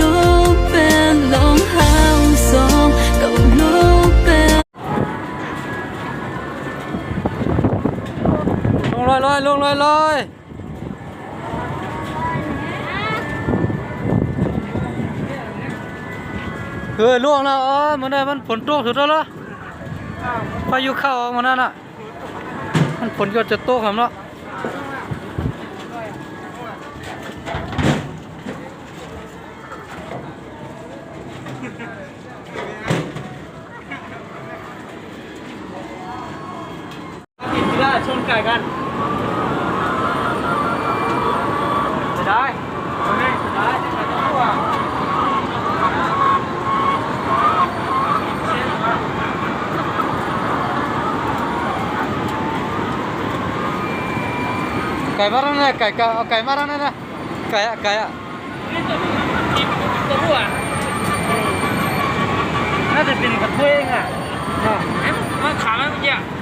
ลูกเป็นลงหาวสองก็ลูกเป็นลงลอยลอยลงลอยลอยเฮ้ยล่วงแล้วอ๋อมันได้มันฝนตกสุดแล้วเหรอพายุเข้ามันนั่นอะมันฝนก็จะตกครับเนาะ ชนไก่กันจะได้ได้ได้ได้ไก่มาแล้วนะไก่ไก่เอาไก่มาแล้วนะไก่อะไก่อะตัวผู้อะน่าจะเป็นกระเทยเองอะอะเอ๊ะมันขามันเมื่อกี้อะไม่